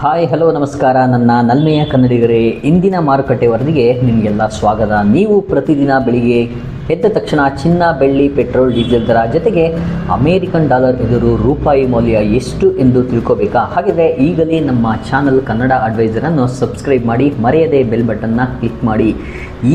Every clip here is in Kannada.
ಹಾಯ್ ಹಲೋ ನಮಸ್ಕಾರ. ನನ್ನ ನಲ್ಮೆಯ ಕನ್ನಡಿಗರೇ, ಇಂದಿನ ಮಾರುಕಟ್ಟೆ ವರದಿಗೆ ನಿಮಗೆಲ್ಲ ಸ್ವಾಗತ. ನೀವು ಪ್ರತಿದಿನ ಬೆಳಿಗ್ಗೆ ಎದ್ದ ತಕ್ಷಣ ಚಿನ್ನ, ಬೆಳ್ಳಿ, ಪೆಟ್ರೋಲ್, ಡೀಸೆಲ್ ದರ ಜೊತೆಗೆ ಅಮೇರಿಕನ್ ಡಾಲರ್ ಎದುರು ರೂಪಾಯಿ ಮೌಲ್ಯ ಎಷ್ಟು ಎಂದು ತಿಳ್ಕೋಬೇಕಾ? ಹಾಗಿದ್ರೆ ಈಗಲೇ ನಮ್ಮ ಚಾನಲ್ ಕನ್ನಡ ಅಡ್ವೈಸರನ್ನು ಸಬ್ಸ್ಕ್ರೈಬ್ ಮಾಡಿ, ಮರೆಯದೆ ಬೆಲ್ ಬಟನ್ನ ಕ್ಲಿಕ್ ಮಾಡಿ.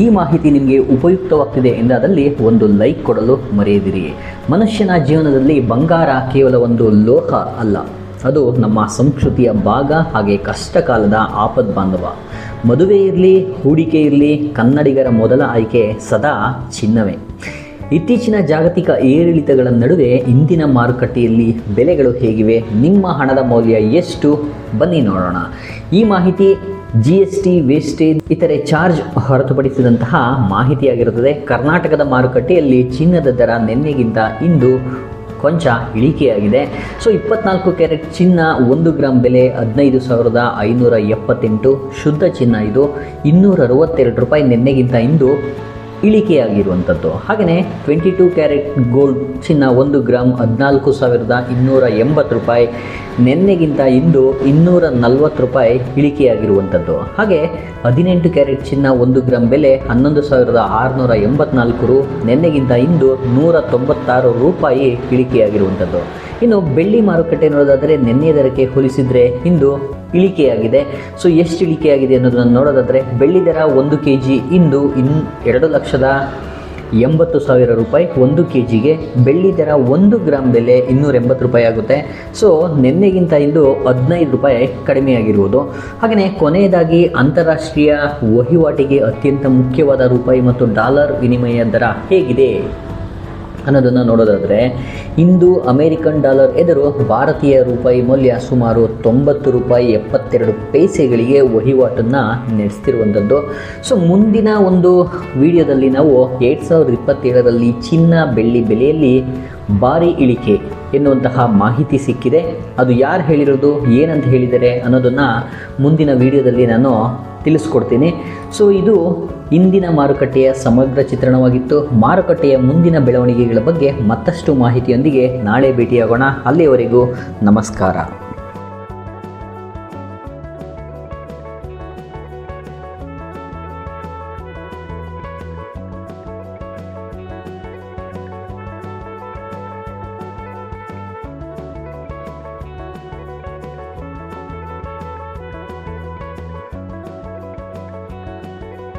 ಈ ಮಾಹಿತಿ ನಿಮಗೆ ಉಪಯುಕ್ತವಾಗ್ತಿದೆ ಎಂದಾದಲ್ಲಿ ಒಂದು ಲೈಕ್ ಕೊಡಲು ಮರೆಯದಿರಿ. ಮನುಷ್ಯನ ಜೀವನದಲ್ಲಿ ಬಂಗಾರ ಕೇವಲ ಒಂದು ಲೋಹ ಅಲ್ಲ. ಅದು ನಮ್ಮ ಸಂಸ್ಕೃತಿಯ ಭಾಗ ಹಾಗೆ ಕಷ್ಟ ಕಾಲದ ಆಪದ್ ಬಾಂಧವ. ಮದುವೆ ಇರಲಿ, ಹೂಡಿಕೆ ಇರಲಿ, ಕನ್ನಡಿಗರ ಮೊದಲ ಆಯ್ಕೆ ಸದಾ ಚಿನ್ನವೇ. ಇತ್ತೀಚಿನ ಜಾಗತಿಕ ಏರಿಳಿತಗಳ ನಡುವೆ ಇಂದಿನ ಮಾರುಕಟ್ಟೆಯಲ್ಲಿ ಬೆಲೆಗಳು ಹೇಗಿವೆ, ನಿಮ್ಮ ಹಣದ ಮೌಲ್ಯ ಎಷ್ಟು, ಬನ್ನಿ ನೋಡೋಣ. ಈ ಮಾಹಿತಿ ಜಿ ಎಸ್ ಟಿ ವೇಸ್ಟೇಜ್, ಇತರೆ ಚಾರ್ಜ್ ಹೊರತುಪಡಿಸಿದಂತಹ ಮಾಹಿತಿಯಾಗಿರುತ್ತದೆ. ಕರ್ನಾಟಕದ ಮಾರುಕಟ್ಟೆಯಲ್ಲಿ ಚಿನ್ನದ ದರ ನಿನ್ನೆಗಿಂತ ಇಂದು ಕೊಂಚ ಇಳಿಕೆಯಾಗಿದೆ. ಸೊ, ಇಪ್ಪತ್ನಾಲ್ಕು ಕ್ಯಾರೆಟ್ ಚಿನ್ನ, ಒಂದು ಗ್ರಾಮ್ ಬೆಲೆ ಹದಿನೈದು ಸಾವಿರದ ಐನೂರ ಎಪ್ಪತ್ತೆಂಟು. ಶುದ್ಧ ಚಿನ್ನ ಇದು. ಇನ್ನೂರ ಅರವತ್ತೆರಡು ರೂಪಾಯಿ ನಿನ್ನೆಗಿಂತ ಇಂದು ಇಳಿಕೆಯಾಗಿರುವಂಥದ್ದು. ಹಾಗೆಯೇ ಟ್ವೆಂಟಿ ಟೂ ಕ್ಯಾರೆಟ್ ಗೋಲ್ಡ್ ಚಿನ್ನ ಒಂದು ಗ್ರಾಮ್ ಹದಿನಾಲ್ಕು ಸಾವಿರದ ಇನ್ನೂರ ಎಂಬತ್ತು ರೂಪಾಯಿ, ನಿನ್ನೆಗಿಂತ ಇಂದು ಇನ್ನೂರ ನಲ್ವತ್ತು ರೂಪಾಯಿ ಇಳಿಕೆಯಾಗಿರುವಂಥದ್ದು. ಹಾಗೆ ಹದಿನೆಂಟು ಕ್ಯಾರೆಟ್ ಚಿನ್ನ ಒಂದು ಗ್ರಾಮ್ ಬೆಲೆ ಹನ್ನೊಂದು ಸಾವಿರದ ಆರುನೂರ ಎಂಬತ್ನಾಲ್ಕು ರು, ನಿನ್ನೆಗಿಂತ ಇಂದು ನೂರ ತೊಂಬತ್ತಾರು ರೂಪಾಯಿ ಇಳಿಕೆಯಾಗಿರುವಂಥದ್ದು. ಇನ್ನು ಬೆಳ್ಳಿ ಮಾರುಕಟ್ಟೆ ನೋಡೋದಾದರೆ ನಿನ್ನೆ ದರಕ್ಕೆ ಹೋಲಿಸಿದರೆ ಇಂದು ಇಳಿಕೆಯಾಗಿದೆ. ಸೊ, ಎಷ್ಟು ಇಳಿಕೆಯಾಗಿದೆ ಅನ್ನೋದನ್ನು ನೋಡೋದಾದರೆ ಬೆಳ್ಳಿ ದರ ಒಂದು ಕೆ ಜಿ ಇಂದು ಇನ್ ಎರಡು ಲಕ್ಷದ ಎಂಬತ್ತು ಸಾವಿರ ರೂಪಾಯಿ ಒಂದು ಕೆ ಜಿಗೆ ಬೆಳ್ಳಿ ದರ ಒಂದು ಗ್ರಾಮ್ ಬೆಲೆ ಇನ್ನೂರ ಎಂಬತ್ತು ರೂಪಾಯಿ ಆಗುತ್ತೆ. ಸೊ, ನಿನ್ನೆಗಿಂತ ಇಂದು ಹದಿನೈದು ರೂಪಾಯಿ ಕಡಿಮೆಯಾಗಿರುವುದು ಹಾಗೆಯೇ ಕೊನೆಯದಾಗಿ ಅಂತಾರಾಷ್ಟ್ರೀಯ ವಹಿವಾಟಿಗೆ ಅತ್ಯಂತ ಮುಖ್ಯವಾದ ರೂಪಾಯಿ ಮತ್ತು ಡಾಲರ್ ವಿನಿಮಯ ದರ ಹೇಗಿದೆ? ಅನ್ನೋದನ್ನು ನೋಡೋದಾದರೆ ಇಂದು ಅಮೇರಿಕನ್ ಡಾಲರ್ ಎದುರು ಭಾರತೀಯ ರೂಪಾಯಿ ಮೌಲ್ಯ ಸುಮಾರು ತೊಂಬತ್ತು ರೂಪಾಯಿ ಎಪ್ಪತ್ತೆರಡು ಪೈಸೆಗಳಿಗೆ ವಹಿವಾಟನ್ನು ನಡೆಸ್ತಿರುವಂಥದ್ದು. ಸೊ, ಮುಂದಿನ ಒಂದು ವಿಡಿಯೋದಲ್ಲಿ ನಾವು ಎರಡು ಸಾವಿರದ ಇಪ್ಪತ್ತೇಳರಲ್ಲಿ ಚಿನ್ನ ಬೆಳ್ಳಿ ಬೆಲೆಯಲ್ಲಿ ಭಾರಿ ಇಳಿಕೆ ಎನ್ನುವಂತಹ ಮಾಹಿತಿ ಸಿಕ್ಕಿದೆ. ಅದು ಯಾರು ಹೇಳಿರೋದು, ಏನಂತ ಹೇಳಿದರೆ ಅನ್ನೋದನ್ನು ಮುಂದಿನ ವಿಡಿಯೋದಲ್ಲಿ ನಾನು ತಿಳಿಸ್ಕೊಡ್ತೀನಿ. ಸೊ ಇದು ಇಂದಿನ ಮಾರುಕಟ್ಟೆಯ ಸಮಗ್ರ ಚಿತ್ರಣವಾಗಿತ್ತು. ಮಾರುಕಟ್ಟೆಯ ಮುಂದಿನ ಬೆಳವಣಿಗೆಗಳ ಬಗ್ಗೆ ಮತ್ತಷ್ಟು ಮಾಹಿತಿಯೊಂದಿಗೆ ನಾಳೆ ಭೇಟಿಯಾಗೋಣ. ಅಲ್ಲಿಯವರೆಗೂ ನಮಸ್ಕಾರ.